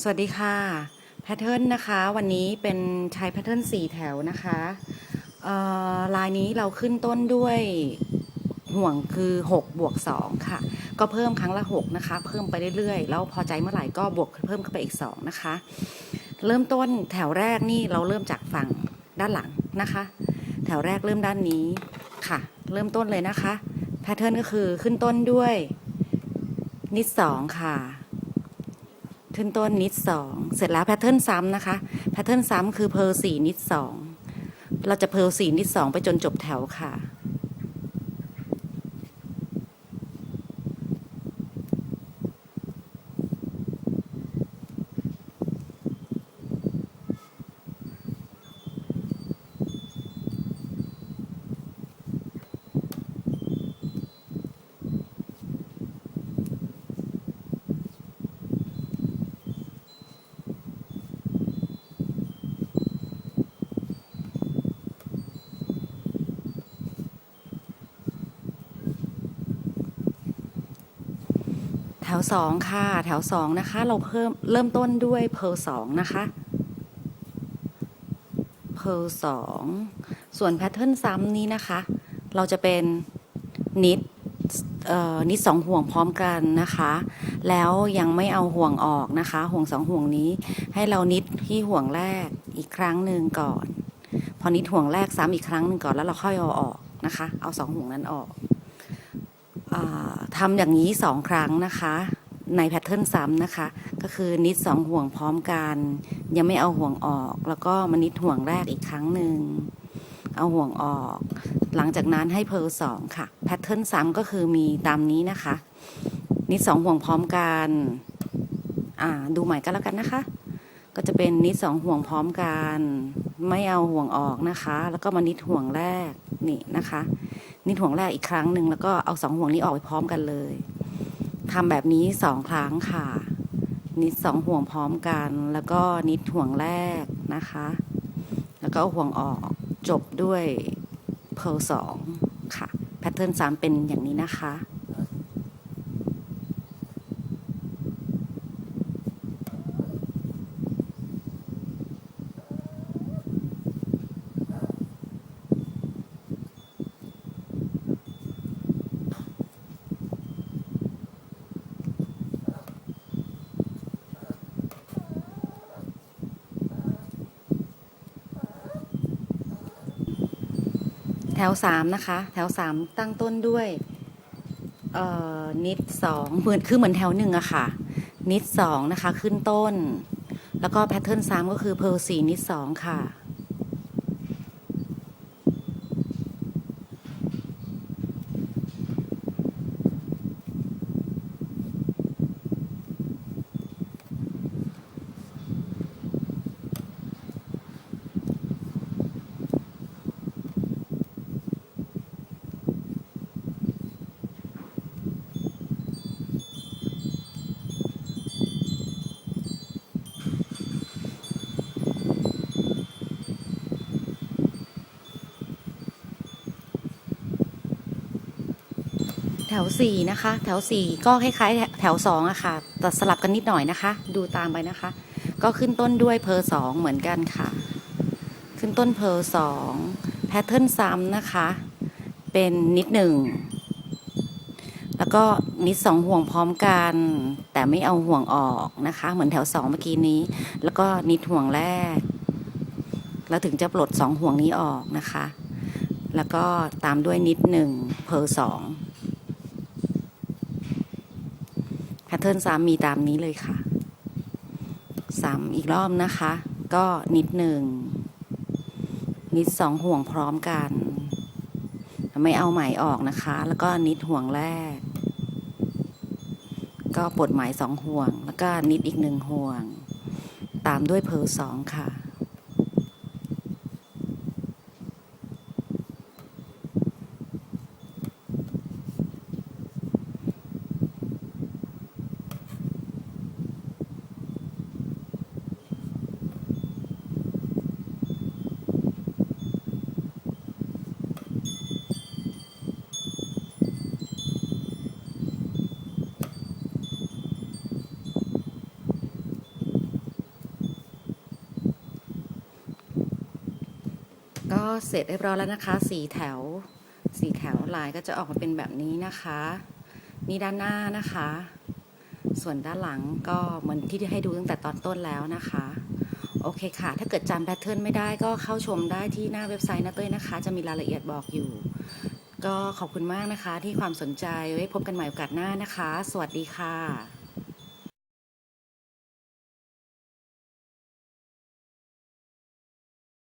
สวัสดีค่ะแพทเทิร์นนะคะวันนี้เป็นใช้แพทเทิร์นสี่แถวนะคะลายนี้เราขึ้นต้นด้วยห่วงคือ6บวก2ค่ะ ก็เพิ่มครั้งละ6นะคะ เพิ่มไปเรื่อยๆ แล้วพอใจเมื่อไหร่ก็บวกเพิ่มเข้าไปอีก 2 นะคะ เริ่มต้นแถวแรกนี่เราเริ่มจากฝั่งด้านหลังนะคะ แถวแรกเริ่มด้านนี้ค่ะ เริ่มต้นเลยนะคะแพทเทิร์นก็คือขึ้นต้นด้วยนิดสองค่ะ ขึ้นต้นนิดสองเสร็จแล้วแพทเทิร์นซ้ำนะคะแพทเทิร์นซ้ำคือเพร์ลสี่นิดสองเราจะเพร์ลสี่นิดสองไปจนจบแถวค่ะ วสองค่ะ แถวสองนะคะ เราเพิ่มเริ่มต้นด้วยเพลสองนะคะเพลสองส่วนแพทเทิร์นซ้ำนี้นะคะ เราจะเป็นนิดเอ่อนิดสองห่วงพร้อมกันนะคะ แล้วยังไม่เอาห่วงออกนะคะ ห่วงสองห่วงนี้ ให้เรานิดที่ห่วงแรกอีกครั้งหนึ่งก่อน พอนิดห่วงแรกซ้ำอีกครั้งหนึ่งก่อนแล้วเราค่อยเอาออกนะคะ เอาสองห่วงนั้นออก ทำอย่างนี้สองครั้งนะคะในแพทเทิร์นซ้ำนะคะ ก็คือนิดสองห่วงพร้อมกัน ยังไม่เอาห่วงออก แล้วก็มานิดห่วงแรกอีกครั้งหนึ่งเอาห่วงออก หลังจากนั้นให้เพลสองค่ะแพทเทิร์นซ้ำก็คือมีตามนี้นะคะ นิดสองห่วงพร้อมกัน อ่า ดูใหม่ก็แล้วกันนะคะ ก็จะเป็นนิดสองห่วงพร้อมกัน ไม่เอาห่วงออกนะคะ แล้วก็มานิดห่วงแรกนี่นะคะ นิดห่วงแรกอีกครั้งหนึ่งแล้วก็เอาสองห่วงนี้ออกไปพร้อมกันเลยทำแบบนี้สองครั้งค่ะ นิดสองห่วงพร้อมกัน แล้วก็นิดห่วงแรกนะคะ แล้วก็ห่วงออกจบด้วยเพลสองค่ะแพทเทิร์นสามเป็นอย่างนี้นะคะ ถวสามนะคะ แถวสามตั้งต้นด้วยเอ่อนิดสองเหมือนคือเหมือนแถวหนึ่งอะค่ะ นิดสองนะคะขึ้นต้น แล้วก็แพทเทิร์นสามก็คือเพลสี่นิดสองค่ะ แถวสี่นะคะ แถวสี่ก็คล้ายๆ แถวสองอะค่ะแต่สลับกันนิดหน่อยนะคะ ดูตามไปนะคะ ก็ขึ้นต้นด้วยเพอสองเหมือนกันค่ะ ขึ้นต้นเพอสองแพทเทิร์นซ้ำนะคะ เป็นนิดหนึ่งแล้วก็นิดสองห่วงพร้อมกัน แต่ไม่เอาห่วงออกนะคะ เหมือนแถวสองเมื่อกี้นี้ แล้วก็นิดห่วงแรก แล้วถึงจะปลดสองห่วงนี้ออกนะคะ แล้วก็ตามด้วยนิดหนึ่งเพอสอง แพทเทิร์นซ้ำมีตามนี้เลยค่ะซ้ำอีกรอบนะคะ ก็นิดหนึ่ง นิดสองห่วงพร้อมกัน ไม่เอาไหมออกนะคะ แล้วก็นิดห่วงแรก ก็ปลดไหมสองห่วง แล้วก็นิดอีกหนึ่งห่วง ตามด้วยเพลสองค่ะ แก็เสร็จเรียบร้อยแล้วนะคะสีแถวสีแถวลายก็จะออกมาเป็นแบบนี้นะคะ นี่ด้านหน้านะคะ ส่วนด้านหลังก็เหมือนที่ให้ดูตั้งแต่ตอนต้นแล้วนะคะ โอเคค่ะ ถ้าเกิดจำแพทเทิร์นไม่ได้ก็เข้าชมได้ที่หน้าเว็บไซต์นะเต้ยนะคะ จะมีรายละเอียดบอกอยู่ ก็ขอบคุณมากนะคะที่ความสนใจไว้พบกันใหม่โอกาสหน้านะคะ สวัสดีค่ะ